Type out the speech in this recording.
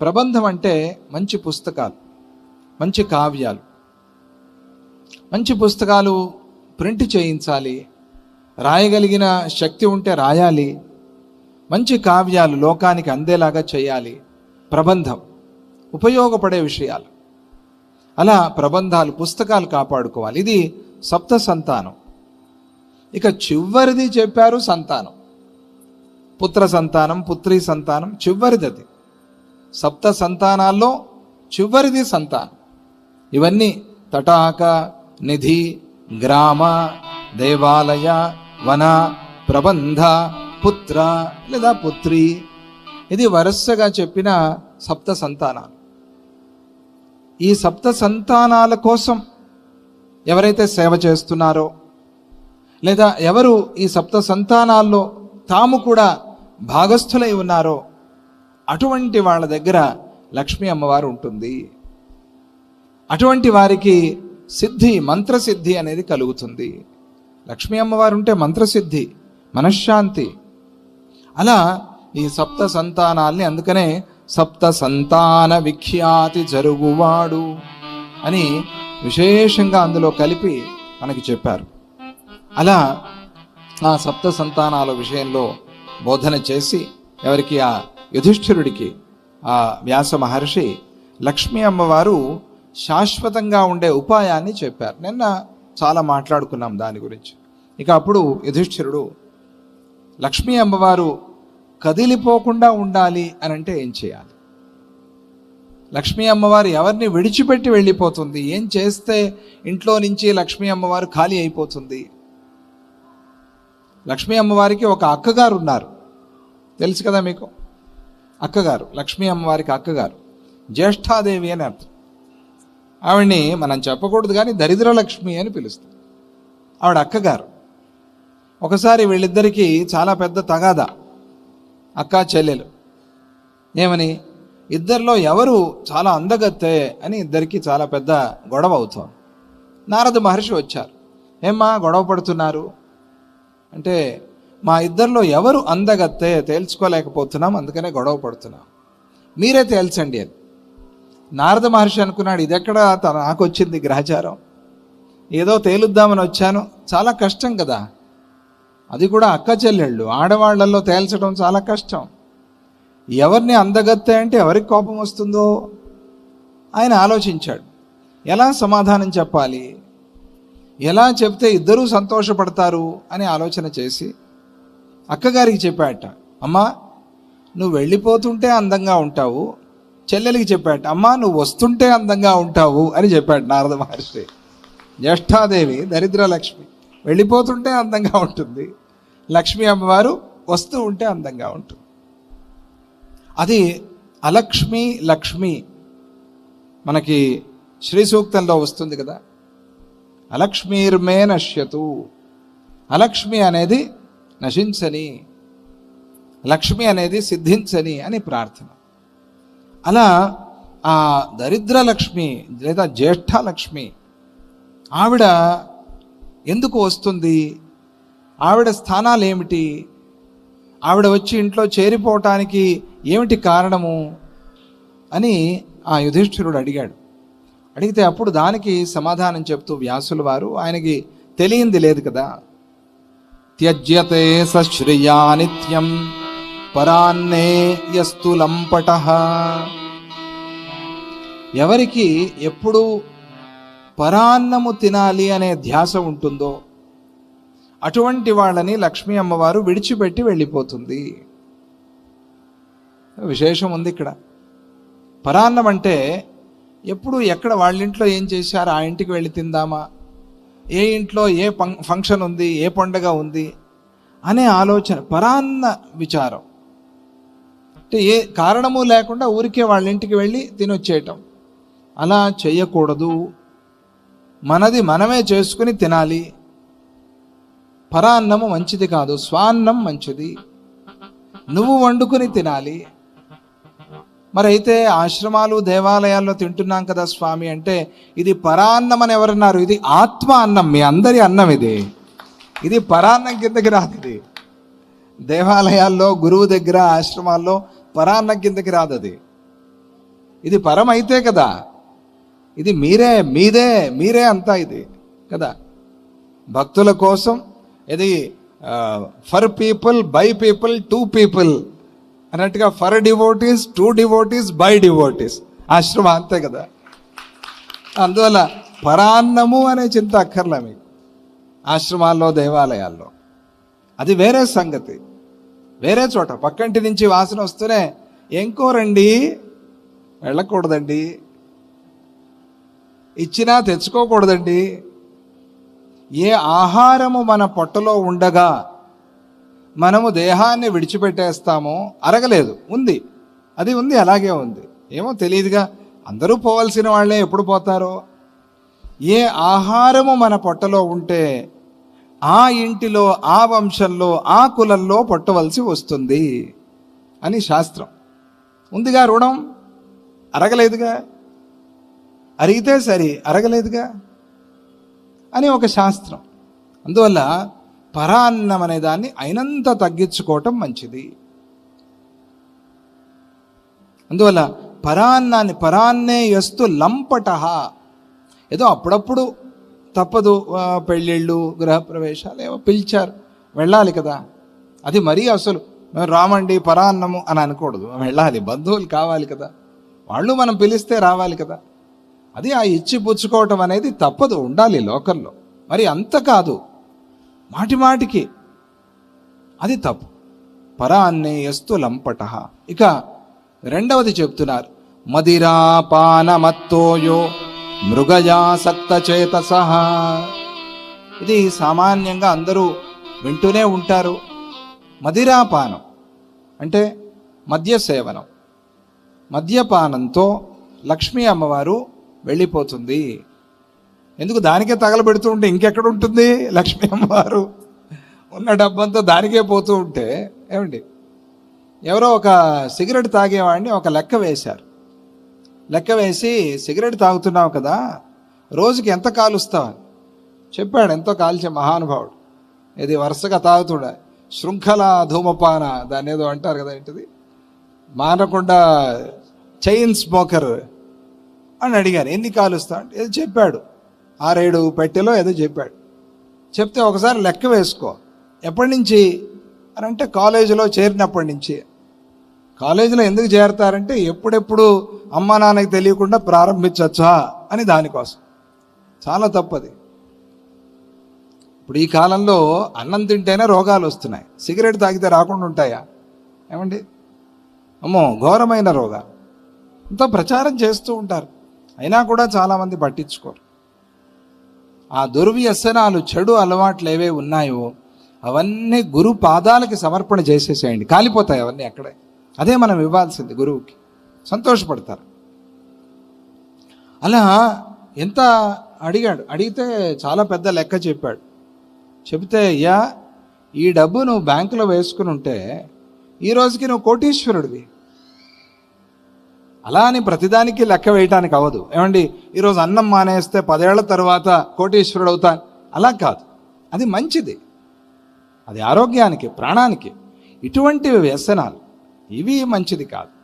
ప్రబంధం అంటే మంచి పుస్తకాలు మంచి కావ్యాలు. మంచి పుస్తకాలు ప్రింట్ చేయించాలి రాయగలిగిన శక్తి ఉంటే రాయాలి మంచి కావ్యాలు లోకానికి అందేలాగా చేయాలి. ప్రబంధం ఉపయోగపడే విషయాలు. అలా ప్రబంధాలు పుస్తకాలు కాపాడుకోవాలి. ఇది సప్త సంతానం. ఇక చివరిది చెప్పారు సంతానం. పుత్ర సంతానం పుత్రి సంతానం చివరిది అది సప్త సంతానాల్లో చివరిది సంతానం. ఇవన్నీ తటాక నిధి గ్రామ దేవాలయ వన ప్రబంధ పుత్ర లేదా పుత్రి. ఇది వరుసగా చెప్పిన సప్త సంతానాలు. ఈ సప్త సంతానాల కోసం ఎవరైతే సేవ చేస్తున్నారో లేదా ఎవరు ఈ సప్త సంతానాల్లో తాము కూడా భాగస్థులై ఉన్నారో అటువంటి వాళ్ళ దగ్గర లక్ష్మీ అమ్మవారు ఉంటుంది. అటువంటి వారికి సిద్ధి మంత్రసిద్ధి అనేది కలుగుతుంది. లక్ష్మీ అమ్మవారు ఉంటే మంత్రసిద్ధి మనశ్శాంతి. అలా ఈ సప్త సంతానాల్ని అందుకనే సప్త సంతాన విఖ్యాతి జరుగువాడు అని విశేషంగా అందులో కలిపి మనకి చెప్పారు. అలా ఆ సప్త సంతానాల విషయంలో బోధన చేసి ఎవరికి ఆ యుధిష్ఠిరుడికి ఆ వ్యాస మహర్షి లక్ష్మీ అమ్మవారు శాశ్వతంగా ఉండే ఉపాయాన్ని చెప్పారు. నిన్న చాలా మాట్లాడుకున్నాం దాని గురించి. ఇక అప్పుడు యుధిష్ఠిరుడు లక్ష్మీ అమ్మవారు కదిలిపోకుండా ఉండాలి అని అంటే ఏం చేయాలి? లక్ష్మీ అమ్మవారు ఎవరిని విడిచిపెట్టి వెళ్ళిపోతుంది? ఏం చేస్తే ఇంట్లో నుంచి లక్ష్మీ అమ్మవారు ఖాళీ అయిపోతుంది? లక్ష్మీ అమ్మవారికి ఒక అక్కగారు ఉన్నారు. తెలుసు కదా మీకు? అక్కగారు లక్ష్మీ అమ్మవారికి అక్కగారు. జ్యేష్ఠాదేవి అని అర్థం. ఆవిడ్ని మనం చెప్పకూడదు కానీ దరిద్ర లక్ష్మి అని పిలుస్తాం. ఆవిడ అక్కగారు. ఒకసారి వీళ్ళిద్దరికీ చాలా పెద్ద తగాదా. అక్క చెల్లెలు. ఏమని? ఇద్దరిలో ఎవరు చాలా అందగత్తే అని ఇద్దరికి చాలా పెద్ద గొడవ అవుతాం. నారద మహర్షి వచ్చారు. ఏమ్మా గొడవ పడుతున్నారు? అంటే మా ఇద్దరిలో ఎవరు అందగత్తే తేల్చుకోలేకపోతున్నాం అందుకనే గొడవ పడుతున్నాం. మీరే తేల్చండి అని. నారద మహర్షి అనుకున్నాడు ఇదెక్కడ? తన నాకు వచ్చింది గ్రహచారం. ఏదో తేలుద్దామని వచ్చాను. చాలా కష్టం కదా. అది కూడా అక్క చెల్లెళ్ళు. ఆడవాళ్ళలో తేల్చడం చాలా కష్టం. ఎవరిని అందగత్తే అంటే ఎవరికి కోపం వస్తుందో? ఆయన ఆలోచించాడు. ఎలా సమాధానం చెప్పాలి? ఎలా చెప్తే ఇద్దరూ సంతోషపడతారు? అని ఆలోచన చేసి అక్కగారికి చెప్పాట అమ్మా నువ్వు వెళ్ళిపోతుంటే అందంగా ఉంటావు చెల్లెలికి చెప్పాట అమ్మా నువ్వు వస్తుంటే అందంగా ఉంటావు అని చెప్పాడు నారద మహర్షి. జ్యేష్ఠాదేవి దరిద్ర లక్ష్మి వెళ్ళిపోతుంటే అందంగా ఉంటుంది. లక్ష్మీ అమ్మవారు వస్తూ ఉంటే అందంగా ఉంటుంది. అది అలక్ష్మి లక్ష్మి మనకి శ్రీ సూక్తంలో వస్తుంది కదా. అలక్ష్మీర్మే నశ్యతు. అలక్ష్మి అనేది నశించని లక్ష్మి అనేది సిద్ధించని అని ప్రార్థన. అలా ఆ దరిద్ర లక్ష్మి లేదా జ్యేష్ఠ లక్ష్మి ఆవిడ ఎందుకు వస్తుంది? ఆవిడ స్థానాలు ఏమిటి ఆవిడ వచ్చి ఇంట్లో చేరిపోవటానికి ఏమిటి కారణము? అని ఆ యుధిష్ఠిరుడు అడిగాడు. అడిగితే అప్పుడు దానికి సమాధానం చెప్తూ వ్యాసుల వారు ఆయనకి తెలియంది లేదు కదా. త్యజ్యతే సశ్రియా నిత్యం పరాన్నే యస్తు లంపట. ఎవరికి ఎప్పుడు పరాన్నము తినాలి అనే ధ్యాస ఉంటుందో అటువంటి వాళ్ళని లక్ష్మీ అమ్మవారు విడిచిపెట్టి వెళ్ళిపోతుంది. విశేషం ఉంది ఇక్కడ. పరాన్నం అంటే ఎప్పుడు ఎక్కడ వాళ్ళ ఇంట్లో ఏం చేశారు? ఆ ఇంటికి వెళ్ళి తిందామా? ఏ ఇంట్లో ఏ ఫంక్షన్ ఉంది ఏ పండగ ఉంది అనే ఆలోచన పరాన్న విచారం. అంటే ఏ కారణము లేకుండా ఊరికే వాళ్ళ ఇంటికి వెళ్ళి తినొచ్చేయటం. అలా చేయకూడదు మనది మనమే చేసుకుని తినాలి. పరాన్నము మంచిది కాదు స్వాన్నం మంచిది. నువ్వు వండుకుని తినాలి. మరి అయితే ఆశ్రమాలు దేవాలయాల్లో తింటున్నాం కదా స్వామి అంటే ఇది పరాన్నం అని ఎవరన్నారు? ఇది ఆత్మ అన్నం మీ అందరి అన్నం ఇది. ఇది పరాన్నం కిందకి రాదు ఇది. దేవాలయాల్లో గురువు దగ్గర ఆశ్రమాల్లో పరాన్నం కిందకి రాదు అది. ఇది పరం అయితే కదా. ఇది మీరే మీదే మీరే అంతా ఇది కదా. భక్తుల కోసం ఇది for people by people to people అన్నట్టుగా for devotees to devotees by devotees. ఆశ్రమం అంతే కదా. అందువల్ల పరాన్నము అనే చింత అక్కర్లే మీకు. ఆశ్రమాల్లో దేవాలయాల్లో. అది వేరే సంగతి. వేరే చోట. పక్కంటి నుంచి వాసన వస్తూనే ఎంకోరండి వెళ్ళకూడదండి. ఇచ్చినా తెచ్చుకోకూడదండి. ఏ ఆహారము మన పొట్టలో ఉండగా మనము దేహాన్ని విడిచిపెట్టేస్తామో అరగలేదు ఉంది. అది ఉంది అలాగే ఉంది. ఏమో తెలియదుగా అందరూ పోవలసిన వాళ్ళే ఎప్పుడు పోతారో. ఏ ఆహారము మన పొట్టలో ఉంటే ఆ ఇంటిలో ఆ వంశంలో ఆ కులంలో పొట్టవలసి వస్తుంది అని శాస్త్రం. ఉందిగా రుణం? అరగలేదుగా? అరిగితే సరి అరగలేదుగా? అని ఒక శాస్త్రం. అందువల్ల పరాన్నం అనే దాన్ని అయినంత తగ్గించుకోవటం మంచిది. అందువల్ల పరాన్నాన్ని పరాన్నే ఎస్తు లంపట ఏదో అప్పుడప్పుడు తప్పదు పెళ్ళిళ్ళు గృహప్రవేశాలు ఏమో పిలిచారు. వెళ్ళాలి కదా. అది మరీ అసలు మేము రామండి పరాన్నము అని అనకూడదు. వెళ్ళాలి బంధువులు కావాలి కదా. వాళ్ళు మనం పిలిస్తే రావాలి కదా. అది ఆ ఇచ్చి పుచ్చుకోవటం అనేది తప్పదు ఉండాలి లోకల్లో. మరి అంత కాదు. మాటి మాటికి. అది తప్పు. పరాన్నే ఎస్తు లంపట ఇక రెండవది చెప్తున్నారు మదిరాపానమత్తోయో మృగయాసక్త చేతస ఇది సామాన్యంగా అందరూ వింటూనే ఉంటారు. మదిరాపానం అంటే మద్య సేవనం. మద్యపానంతో లక్ష్మీ అమ్మవారు వెళ్ళిపోతుంది. ఎందుకు దానికే తగలబెడుతూ ఉంటే ఇంకెక్కడ ఉంటుంది? లక్ష్మీ అమ్మవారు ఉన్న డబ్బంతా దానికే పోతూ ఉంటే ఏమండి? ఎవరో ఒక సిగరెట్ తాగేవాడిని ఒక లెక్క వేశారు. లెక్క వేసి సిగరెట్ తాగుతున్నావు కదా రోజుకి ఎంత కాలుస్తావు? అని. చెప్పాడు ఎంతో కాల్చే మహానుభావుడు. ఇది వరుసగా తాగుతుడా. శృంఖల ధూమపాన దాన్ని ఏదో అంటారు కదా ఏంటిది? మానకుండా చైన్ స్మోకర్ అని అడిగాను ఎన్ని కాలుస్తా అంటే ఏదో చెప్పాడు. ఆరేడు పెట్టెలో ఏదో చెప్పాడు. చెప్తే ఒకసారి లెక్క వేసుకో. ఎప్పటి నుంచి? అని అంటే కాలేజీలో చేరినప్పటి నుంచి. కాలేజీలో ఎందుకు చేరతారంటే ఎప్పుడెప్పుడు అమ్మ నాన్నకి తెలియకుండా ప్రారంభించవచ్చా అని దానికోసం. చాలా తప్పది. ఇప్పుడు ఈ కాలంలో అన్నం తింటేనే రోగాలు వస్తున్నాయి. సిగరెట్ తాగితే రాకుండా ఉంటాయా? ఏమండి? అమ్మో ఘోరమైన రోగాలు అంతా ప్రచారం చేస్తూ ఉంటారు. అయినా కూడా చాలామంది పట్టించుకోరు. ఆ దుర్వ్యసనాలు చెడు అలవాట్లు ఏవే ఉన్నాయో అవన్నీ గురు పాదాలకి సమర్పణ చేసేసేయండి. కాలిపోతాయి అవన్నీ అక్కడే. అదే మనం ఇవ్వాల్సింది గురువుకి. సంతోషపడతారు. అలా ఎంత అడిగాడు? అడిగితే చాలా పెద్ద లెక్క చెప్పాడు. చెబితే అయ్యా ఈ డబ్బు నువ్వు బ్యాంకులో వేసుకుని ఉంటే ఈ రోజుకి నువ్వు కోటీశ్వరుడివి. అలా అని ప్రతిదానికి లెక్క వేయటానికి అవ్వదు. ఏమండి? ఈరోజు అన్నం మానేస్తే పదేళ్ళ తర్వాత కోటీశ్వరుడు అవుతా అలా కాదు. అది మంచిది. అది ఆరోగ్యానికి ప్రాణానికి ఇటువంటి వ్యసనాలు. ఇవి మంచిది కాదు.